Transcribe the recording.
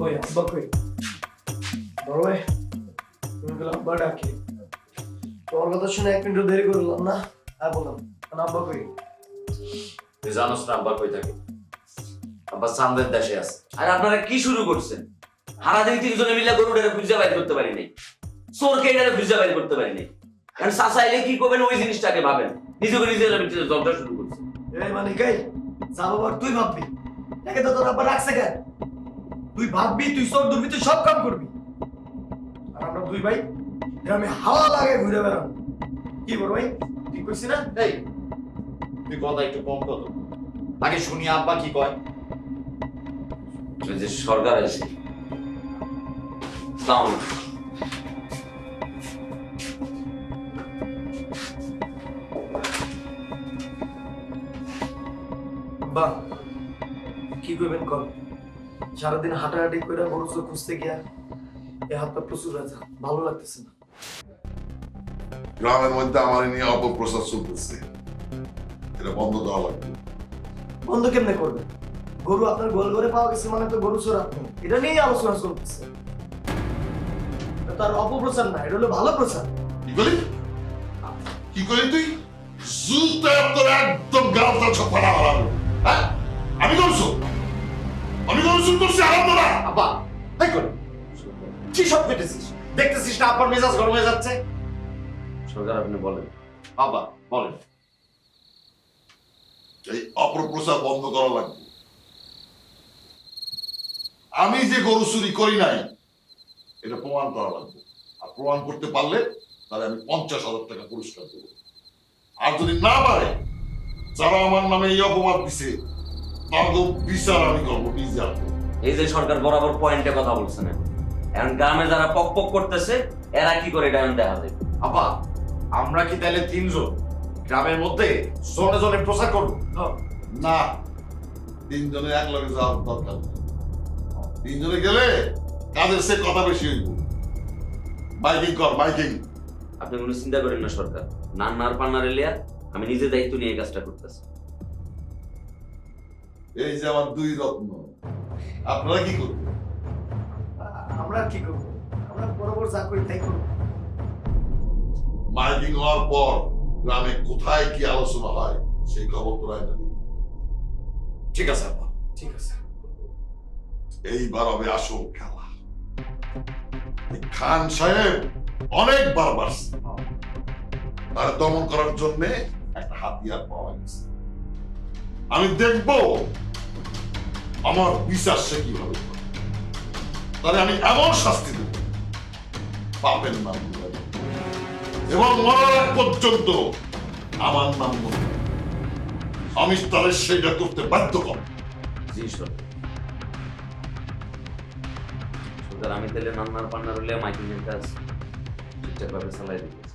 কই আব্বা কই বড় তুমি গেলাম আব্বা ডাকি তোমার কথা শুনে এক মিনিট দেরি করলাম না। হ্যাঁ বললাম কারণ আব্বা কই তুই জানোস না আব্বা কই থাকে? আব্বা চান্দের দেশে আছে। আর আপনারা কি শুরু করছেন? হারাদিন তিনজনে মিলে গরুটারে খুঁজে বাইর করতে পারি নাই। চোরকে এটারে খুঁজে বাইর করতে পারি নাই। কারণ চাচাইলে কি করবেন ওই জিনিসটাকে ভাবেন। নিজেকে নিজের জবটা শুরু করছে এই মানে গাই যা বাবার তুই ভাববি। একে তো তোর আব্বা রাখছে কেন? তুই ভাববি তুই সব দুর্বি তুই সব কাম করবি। আর আমরা দুই ভাই গ্রামে হাওয়া লাগে ঘুরে বেড়াবো। কি বড় ভাই? ঠিক করছি না? এই তুই কথা একটু কম কত আগে শুনি আব্বা কি কয়। যে সরকার আছে আসসালামু আলাইকুম। বা কি করবেন কর সারাদিন হাঁটাহাঁটি করে গরু চোখ খুঁজতে গিয়া এই হাতটা প্রচুর ব্যথা ভালো লাগতেছে না। গ্রামের মধ্যে আমার নিয়ে অপপ্রচার চলতেছে। এটা বন্ধ করা লাগবে। বন্ধ কেমনে করবেন গরু আপনার গোল করে পাওয়া গেছে মানে তো গরু চোর এটা নিয়েই আলোচনা চলতেছে। তার অপপ্রচার না এটা হলো ভালো প্রচার। কি করলি কি করি তুই? জুতা তোর একদম গালটা ছপাড়া হারাবো হ্যাঁ? আমি করছ আমি করছ করছি হারাবো না আব্বা তাই কর কি সব পেটেছিস দেখতেছিস না আব্বার মেজাজ গরম হয়ে যাচ্ছে? সরকার আপনি বলেন। আব্বা বলেন। এই অপপ্রচার বন্ধ করা লাগবে। আমি যে গরু চুরি করি নাই এটা প্রমাণ করা লাগবে। আর প্রমাণ করতে পারলে তাহলে আমি পঞ্চাশ হাজার টাকা পুরস্কার দেবো। আর যদি না পারে যারা আমার নামে এই অপবাদ দিছে তাদের বিচার আমি করব বিচার এই যে সরকার বরাবর পয়েন্টে কথা বলছে না। এখন গ্রামে যারা পক পক করতেছে এরা কি করে এটা এখন দেখা যায়? আব্বা আমরা কি তাহলে তিনজন? গ্রামের মধ্যে জনে জনে প্রচার করব? না। তিনজনে এক লগে যাওয়ার দরকার তিনজনে গেলে কাদের সে কথা বেশি হইব। বাইকিং কর বাইকিং। আপনি কোনো চিন্তা করেন না সরকার। নান্নার পান্নার এলিয়া আমি নিজে দায়িত্ব নিয়ে এই কাজটা করতেছি। এই যে আমার দুই রত্ন আপনারা কি করবেন? আমরা আর কি করব? আমরা বরাবর যা করি তাই করব। মাইকিং হওয়ার পর গ্রামে কোথায় কি আলোচনা হয় সেই খবর এনে দিবি। ঠিক আছে ঠিক আছে। এইবার হবে আসল খেলা। খান সাহেব অনেকবার বাড়ছে। তারা দমন করার জন্য একটা হাতিয়ার পাওয়া গেছে। আমি দেখব আমার বিচার সে কীভাবে করে। তাহলে আমি এমন শাস্তি দেব। পাপের নাম এবং মরার পর্যন্ত আমার নাম আমি তাহলে সেইটা করতে বাধ্য করব জি সরকার আমি তাহলে নান্নার পান্নার হলে মাইকিং এর কাজ ঠিকঠাক ভাবে চালাই দিতেছি